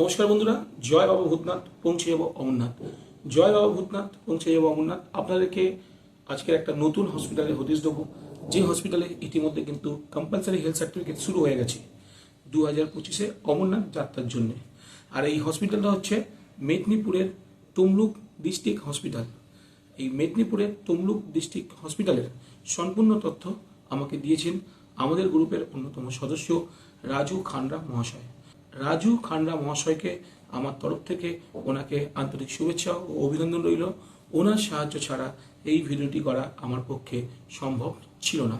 নমস্কার বন্ধুরা, জয় বাবা ভূতনাথ, পৌঁছে যাব অমরনাথ জয় বাবা ভূতনাথ, পৌঁছে যাব অমরনাথ। আপনাদেরকে আজকের একটা নতুন হসপিটালে হদিশ দেবো। যে হসপিটালে ইতিমধ্যে কিন্তু কম্পালসারি হেলথ সার্টিফিকেট শুরু হয়ে গেছে দু হাজার পঁচিশে অমরনাথ যাত্রার জন্য। আর এই হসপিটালটা হচ্ছে মেদিনীপুরের তমলুক ডিস্ট্রিক্ট হসপিটাল এই মেদিনীপুরের তমলুক ডিস্ট্রিক্ট হসপিটালের সম্পূর্ণ তথ্য আমাকে দিয়েছেন আমাদের গ্রুপের অন্যতম সদস্য রাজু খানরা মহাশয়। রাজু খান্ডা মহাশয়কে আমার তরফ থেকে ওনাকে আন্তরিক শুভেচ্ছা ও অভিনন্দন রইল। ওনার সাহায্য ছাড়া এই ভিডিওটি করা আমার পক্ষে সম্ভব ছিল না।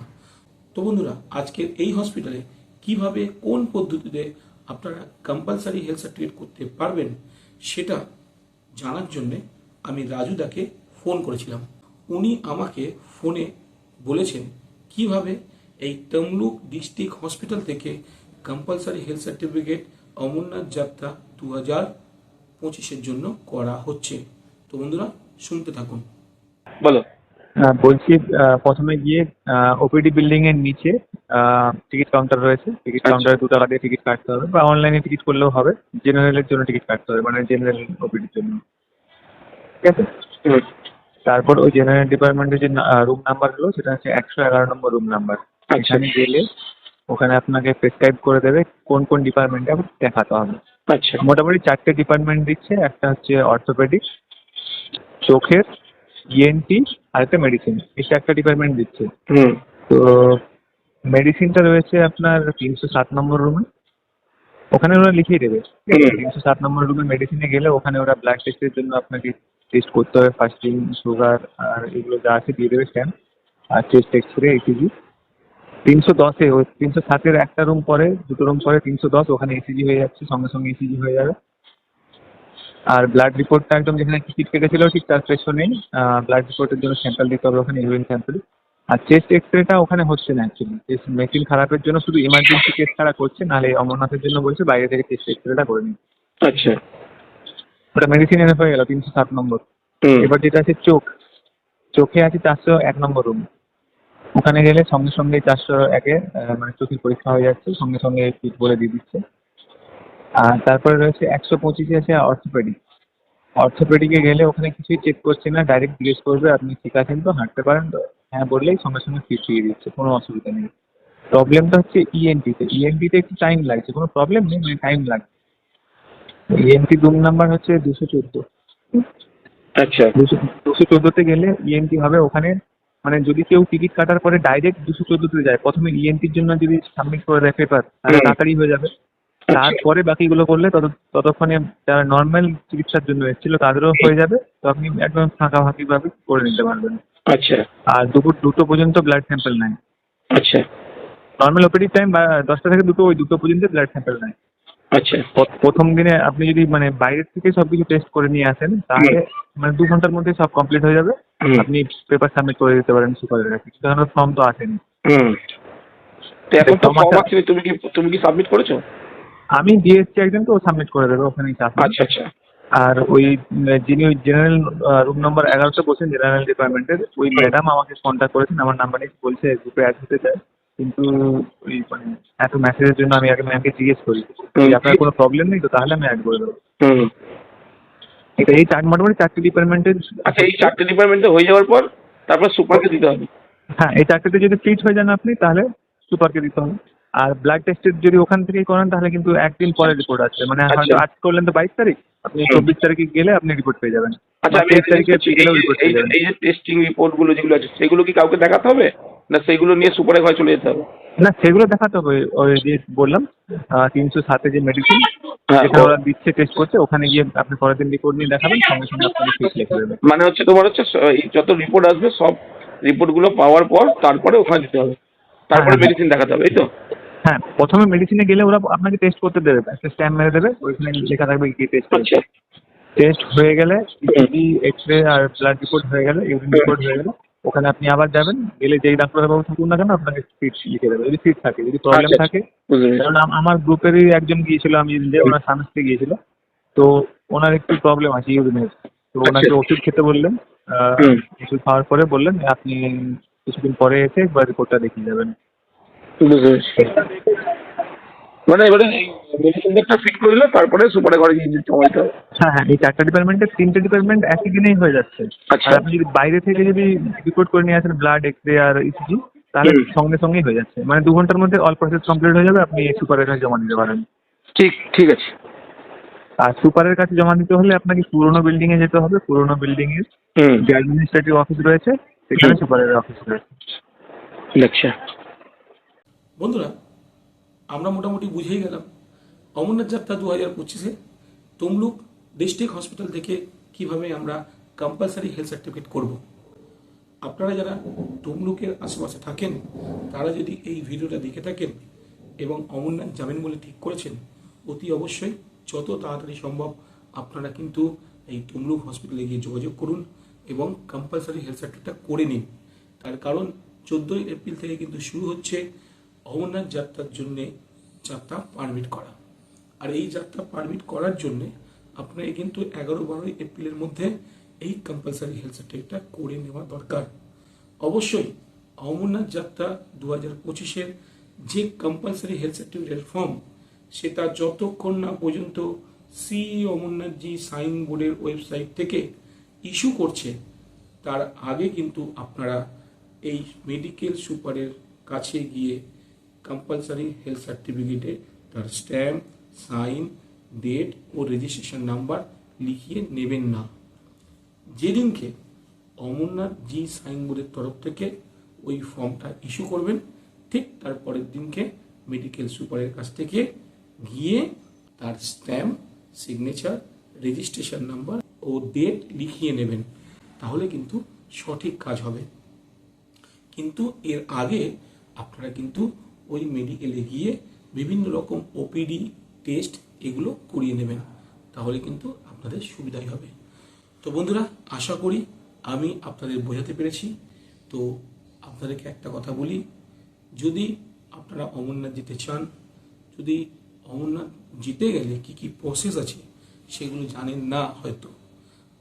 তো বন্ধুরা, আজকের এই হসপিটালে কীভাবে, কোন পদ্ধতিতে আপনারা কম্পালসারি হেলথ সার্টিফিকেট করতে পারবেন সেটা জানার জন্যে আমি রাজুদাকে ফোন করেছিলাম। উনি আমাকে ফোনে বলেছেন কীভাবে এই তমলুক ডিস্ট্রিক্ট হসপিটাল থেকে কম্পালসারি হেলথ সার্টিফিকেট অমরনাথ যাত্রা দু হাজার পঁচিশের জন্য করা হচ্ছে। তো বন্ধুরা শুনতে থাকুন। বলো। বলছি আহ, প্রথমে গিয়ে ওপিডি বিল্ডিং এর নিচে টিকিট কাউন্টার রয়েছে। টিকিট। কাউন্টারে দু টাকা দিয়ে টিকিট কাটতে হবে বা অনলাইনে টিকিট করলেও হবে। জেনারেলের জন্য টিকিট কাটতে হবে মানে জেনারেল ওপিডির জন্য। ঠিক আছে? তারপর ওই জেনারেল ডিপার্টমেন্টের যে রুম নাম্বার হলো সেটা হচ্ছে একশো এগারো নম্বর রুম নাম্বার আচ্ছা। এখানে গেলে ওখানে আপনাকে প্রেসক্রাইব করে দেবে কোন কোন ডিপার্টমেন্টে আপনাকে দেখাতে হবে। আচ্ছা। মোটামুটি চারটে ডিপার্টমেন্ট দিচ্ছে একটা হচ্ছে অর্থোপেডিক চোখের ইএনটি আর একটা মেডিসিন এই চারটা ডিপার্টমেন্ট দিচ্ছে। তো মেডিসিনটা রয়েছে আপনার তিনশো সাত নম্বর রুমে ওখানে ওরা লিখিয়ে দেবে। তিনশো সাত নম্বর রুমে মেডিসিনে গেলে ওখানে ওরা ব্লাড টেস্টের জন্য আপনাকে টেস্ট করতে হবে ফাস্টিং সুগার আর এগুলো যা আছে দিয়ে দেবে স্ক্যান আর চেস্ট এক্স রে ইসিজি তিনশো দশে ওই তিনশো সাতের একটা রুম পরে দুটো রুম পরে তিনশো দশ ওখানে ইসিজি হয়ে যাচ্ছে সঙ্গে সঙ্গে ইসিজি হয়ে যাবে। আর ব্লাড রিপোর্টটা একদম যেখানে টিকিট কেটেছিল ঠিক তার পেছনেই ব্লাড রিপোর্টের জন্য স্যাম্পল দিতে হবে ওখানে ইউরিন স্যাম্পল আর চেস্ট এক্স রেটা ওখানে হচ্ছে না অ্যাকচুয়ালি মেশিন খারাপের জন্য শুধু ইমার্জেন্সি টেস্ট ছাড়া করছে নাহলে অমরনাথের জন্য বলছে বাইরে থেকে চেস্ট এক্স রেটা করে নিন। আচ্ছা। ওটা মেডিসিন এনে হয়ে গেল তিনশো সাত নম্বর। এবার যেটা আছে চোখ চোখে আছে চারশো এক নম্বর রুম ওখানে গেলে সঙ্গে সঙ্গে চারশো একে মানে চোখের পরীক্ষা হয়ে যাচ্ছে সঙ্গে সঙ্গে কিট বলে দিয়ে দিচ্ছে। আর তারপরে রয়েছে একশো পঁচিশে আছে অর্থোপেডিক অর্থোপেডিকে গেলে ওখানে কিছুই চেক করছে না ডাইরেক্ট জিজ্ঞেস করবে আপনি ঠিক আছেন তো? হাঁটতে পারেন তো? হ্যাঁ বললেই সঙ্গে সঙ্গে ফিট দিয়ে দিচ্ছে কোনো অসুবিধা নেই। প্রবলেমটা হচ্ছে E ইএনটিতে ইএনটিতে একটু টাইম লাগছে কোনো প্রবলেম নেই মানে টাইম লাগছে ইএনটি রুম নাম্বার হচ্ছে দুশো চোদ্দ। আচ্ছা। দুশো দুশো চোদ্দোতে গেলে ইএনটি হবে ওখানে মানে যদি কেউ টিকিট কাটার পরে ডাইরেক্ট দুশো চোদ্দোতে যায় প্রথমে ইএনটির জন্য যদি সাবমিট করে দেয় পেপার তাহলে তাড়াতাড়ি হয়ে যাবে। তারপরে বাকিগুলো করলে তত ততক্ষণে যারা নর্মাল চিকিৎসার জন্য এসেছিল তাদেরও হয়ে যাবে। তো আপনি একদম ফাঁকা ফাঁকি ফাঁকাফাঁকিভাবে করে নিতে পারবেন। আচ্ছা। আর দুপুর দুটো পর্যন্ত ব্লাড স্যাম্পল নেয়। আচ্ছা। নর্মাল ওপিডি টাইম দশটা থেকে দুটো ওই দুটো পর্যন্ত ব্লাড স্যাম্পল নেয়। আচ্ছা। প্রথম দিনে আপনি যদি মানে বাইরের থেকে সব কিছু টেস্ট করে নিয়ে আসেন তাহলে মানে দু ঘণ্টার মধ্যে সব কমপ্লিট হয়ে যাবে। আপনি পেপার সাবমিট করে দিতে পারেন সুপারের কাছে কারণ ফর্ম তো আসেনি। এখন তো ফর্ম আসছে তুমি কি তুমি কি সাবমিট করেছ? আমি দিয়ে এসছি একজনকে ও সাবমিট করে দেবে নেই। আচ্ছা আচ্ছা। আর ওই যিনি ওই জেনারেল রুম নম্বর এগারোতে বসেন জেনারেল ডিপার্টমেন্টের ওই ম্যাডাম আমাকে কন্ট্যাক্ট করেছেন আমার নাম্বার বলছে গ্রুপে অ্যাড হতে চায়। কিন্তু ওই মানে এত মেসেজের জন্য আমি আগে ম্যামকে জিজ্ঞেস করি। আপনার কোনো প্রবলেম নেই তো? তাহলে আমি অ্যাড করে দেবো। এটা এই চার মোটামুটি চারটে ডিপার্টমেন্টের আচ্ছা এই চারটে ডিপার্টমেন্টে হয়ে যাওয়ার পর তারপর সুপারকে দিতে হবে। হ্যাঁ এই চারটেতে যদি ফিট হয়ে যান আপনি তাহলে সুপারকে দিতে হবে। আর ব্লাড টেস্টের যদি ওখান থেকেই করেন তাহলে কিন্তু একদিন পরে রিপোর্ট আসবে। মানে হয়তো আচ্ছা। আজ করলেন তো বাইশ তারিখ আপনি চব্বিশ তারিখে গেলে আপনি রিপোর্ট পেয়ে যাবেন। আচ্ছা তেইশ তারিখে গেলেও রিপোর্ট পেয়ে যাবেন। এই যে টেস্টিং রিপোর্টগুলো যেগুলো আছে সেগুলো কি কাউকে দেখাতে হবে? না সেগুলো নিয়ে সুপারে ঘরে চলে যেতে হবে? না সেগুলো দেখাতে হবে। ওই যে বললাম তিনশো সাতে যে মেডিসিন হ্যাঁ, যেটা ওরা দিচ্ছে টেস্ট করতে ওখানে গিয়ে আপনি পরের দিন রিপোর্ট নিয়ে দেখাবেন সঙ্গে সঙ্গে আপনাকে ফিট লিখে দেবে। মানে হচ্ছে তোমার হচ্ছে যত রিপোর্ট আসবে সব রিপোর্টগুলো পাওয়ার পর তারপরে ওখানে দিতে হবে। তারপরে হ্যাঁ। মেডিসিন দেখাতে হবে এই তো? হ্যাঁ প্রথমে মেডিসিনে গেলে ওরা আপনাকে টেস্ট করতে দেবে। একটা স্ট্যাম্প মেরে দেবে ওইখানে লেখা থাকবে কি টেস্ট আচ্ছা। টেস্ট হয়ে গেলে ইসিজি এক্স রে আর ব্লাড রিপোর্ট হয়ে গেলে ইউরিন রিপোর্ট হয়ে গেলে ওখানে আপনি আবার যাবেন গেলে যেই ডাক্তারবাবু থাকুন না কেন আপনাকে সিট লিখে দেবে। যদি সিট থাকে যদি প্রবলেম আচ্ছা, থাকে কারণ আমার গ্রুপেরই একজন গিয়েছিল আমি যে ওনার স্বামী গিয়েছিল তো ওনার একটু প্রবলেম আছে ইউরিনের তো ওনাকে আচ্ছা। ওষুধ খেতে বললেন ওষুধ খাওয়ার পরে বললেন আপনি কিছুদিন পরে এসে একবার রিপোর্টটা দেখিয়ে যাবেন। বুঝতে পেরেছি। মানে এবারে মেডিসিন একটা ফিট করে দিলে তারপরে সুপারের ঘরে গিয়ে জমা দিতে হবে। হ্যাঁ হ্যাঁ এই চারটা ডিপার্টমেন্টের তিনটে ডিপার্টমেন্ট একই দিনেই হয়ে যাচ্ছে। আচ্ছা। আর আপনি যদি বাইরে থেকে যদি রিপোর্ট করে নিয়ে আসেন ব্লাড এক্স রে আর ইসিজি তাহলে সঙ্গে সঙ্গেই হয়ে যাচ্ছে। মানে দু ঘণ্টার মধ্যে অল প্রসেস কমপ্লিট হয়ে যাবে আপনি সুপারের কাছে জমা দিতে পারেন। ঠিক ঠিক আছে। আর সুপারের কাছে জমা দিতে হলে আপনাকে পুরোনো বিল্ডিং এ যেতে হবে। পুরোনো বিল্ডিং এর যে অ্যাডমিনিস্ট্রেটিভ অফিস রয়েছে সেখানে সুপারের অফিস রয়েছে। আচ্ছা। বন্ধুরা, আমরা মোটামুটি বুঝেই গেলাম। অমরনাথ যাত্রা দু হাজার পঁচিশে তমলুক ডিস্ট্রিক্ট হসপিটাল থেকে কীভাবে আমরা কম্পালসারি হেলথ সার্টিফিকেট করব। আপনারা যারা তমলুকের আশেপাশে থাকেন, তারা যদি এই ভিডিওটা দেখে থাকেন এবং অমরনাথ যাবেন বলে ঠিক করেছেন, অতি অবশ্যই যত তাড়াতাড়ি সম্ভব আপনারা কিন্তু এই তমলুক হসপিটালে গিয়ে যোগাযোগ করুন এবং কম্পালসারি হেলথ সার্টিফিকেটটা করে নিন। তার কারণ, চোদ্দোই এপ্রিল থেকে কিন্তু শুরু হচ্ছে অমরনাথ যাত্রার জন্যে যাত্রা পারমিট করা। আর এই যাত্রা পারমিট করার জন্যে আপনাকে কিন্তু এগারো বারোই এপ্রিলের মধ্যে এই কম্পালসারি হেলথ সার্টিফিকেটটা করে নেওয়া দরকার। অবশ্যই অমরনাথ যাত্রা দু হাজার পঁচিশের যে কম্পালসারি হেলথ সার্টিফিকেটের ফর্ম সেটা যতক্ষণ না পর্যন্ত সি অমরনাথজি সাইন বোর্ডের ওয়েবসাইট থেকে ইস্যু করছে, তার আগে কিন্তু আপনারা এই মেডিকেল সুপারের কাছে গিয়ে কম্পালসারি হেলথ সার্টিফিকেটে তার স্ট্যাম্প সাইন ডেট ও রেজিস্ট্রেশন নাম্বার লিখিয়ে নেবেন না। যেদিনকে অমরনাথ জি সাইন বোর্ডের তরফ থেকে ওই ফর্মটা ইস্যু করবেন, ঠিক তার পরের দিনকে মেডিকেল সুপারের কাছ থেকে গিয়ে তার স্ট্যাম্প সিগনেচার রেজিস্ট্রেশন নাম্বার ও ডেট লিখিয়ে নেবেন। তাহলে কিন্তু সঠিক কাজ হবে। কিন্তু এর আগে আপনারা কিন্তু ওই মেডিকেলে গিয়ে বিভিন্ন রকম ওপিডি টেস্ট এগুলো করিয়ে নেবেন। তাহলে কিন্তু আপনাদের সুবিধাই হবে। তো বন্ধুরা, আশা করি আমি আপনাদের বোঝাতে পেরেছি। তো আপনাদেরকে একটা কথা বলি, যদি আপনারা অমরনাথ যেতে চান, যদি অমরনাথ জিতে গেলে কি কি প্রসেস আছে সেগুলো জানেন না হয়তো।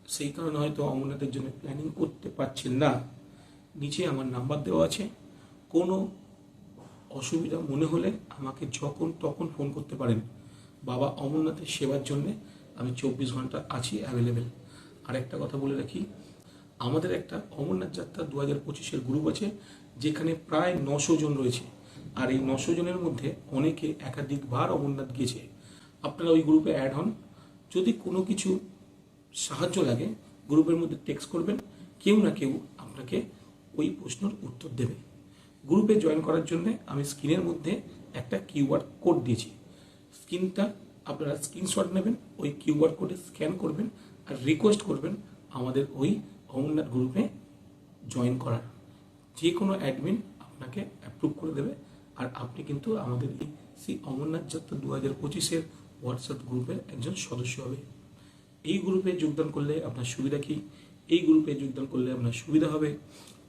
সেই কারণে হয়তো অমরনাথের জন্য প্ল্যানিং করতে পারছেন না। নিচে আমার নাম্বার দেওয়া আছে। কোনো অসুবিধা মনে হলে আমাকে যখন তখন ফোন করতে পারেন। বাবা অমরনাথের সেবার জন্যে আমি চব্বিশ ঘণ্টা আছি অ্যাভেলেবেল আর একটা কথা বলে রাখি, আমাদের একটা অমরনাথ যাত্রা দু হাজার পঁচিশের গ্রুপ আছে, যেখানে প্রায় নশো জন রয়েছে। আর এই নশো জনের মধ্যে অনেকে একাধিকবার অমরনাথ গিয়েছে আপনারা ওই গ্রুপে অ্যাড হন। যদি কোনো কিছু সাহায্য লাগে গ্রুপের মধ্যে টেক্সট করবেন, কেউ না কেউ আপনাকে ওই প্রশ্নের উত্তর দেবে। গ্রুপে জয়েন করার জন্য আমি স্ক্রিনের মধ্যে একটা কিউআর কোড দিয়েছি। স্ক্রিনটা আপনারা স্ক্রিনশট নেবেন, ওই কিউআর কোডে স্ক্যান করবেন আর রিকোয়েস্ট করবেন আমাদের ওই অমরনাথ গ্রুপে জয়েন করার। যে কোনো অ্যাডমিন আপনাকে অ্যাপ্রুভ করে দেবে। আর আপনি কিন্তু আমাদের এই সেই অমরনাথ যাত্রা দু হাজার পঁচিশের হোয়াটসঅ্যাপ গ্রুপের একজন সদস্য হবে। এই গ্রুপে যোগদান করলে আপনার সুবিধা কী? এই গ্রুপে যোগদান করলে আপনার সুবিধা হবে।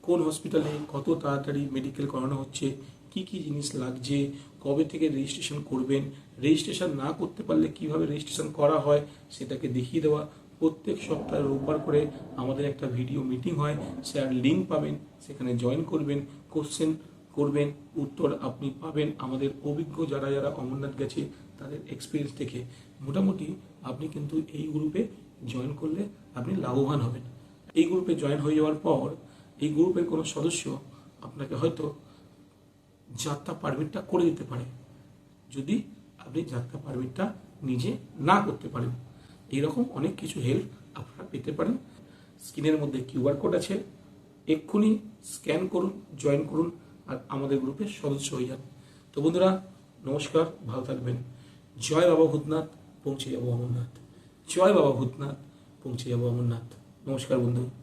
কোন হসপিটালে কত তাড়াতাড়ি মেডিকেল করানো হচ্ছে, কি কি জিনিস লাগছে, কবে থেকে রেজিস্ট্রেশন করবেন রেজিস্ট্রেশন না করতে পারলে কীভাবে রেজিস্ট্রেশন করা হয় সেটাকে দেখিয়ে দেওয়া। প্রত্যেক সপ্তাহে রোববার করে আমাদের একটা ভিডিও মিটিং হয় স্যার লিঙ্ক পাবেন, সেখানে জয়েন করবেন কোশ্চেন করবেন, উত্তর আপনি পাবেন। আমাদের অভিজ্ঞ যারা যারা অমরনাথ গেছে, তাদের এক্সপিরিয়েন্স থেকে মোটামুটি আপনি কিন্তু এই গ্রুপে জয়েন করলে আপনি লাভবান হবেন। এই গ্রুপে জয়েন হয়ে যাওয়ার পর এই গ্রুপের কোনো সদস্য আপনাকে হয়তো যাত্রা পারমিটটা করে দিতে পারে। যদি আপনি যাত্রা পারমিটটা নিজে না করতে পারেন, এইরকম অনেক কিছু হেল্প আপনারা পেতে পারেন। স্ক্রিনের মধ্যে কিউআর কোড আছে, এক্ষুনি স্ক্যান করুন জয়েন করুন আর আমাদের গ্রুপে সদস্য হয়ে যান। তো বন্ধুরা, নমস্কার, ভালো থাকবেন। জয় বাবা ভূতনাথ, পৌঁছে যাব অমরনাথ। জয় বাবা ভূতনাথ, পৌঁছে যাব অমরনাথ। নমস্কার বন্ধু।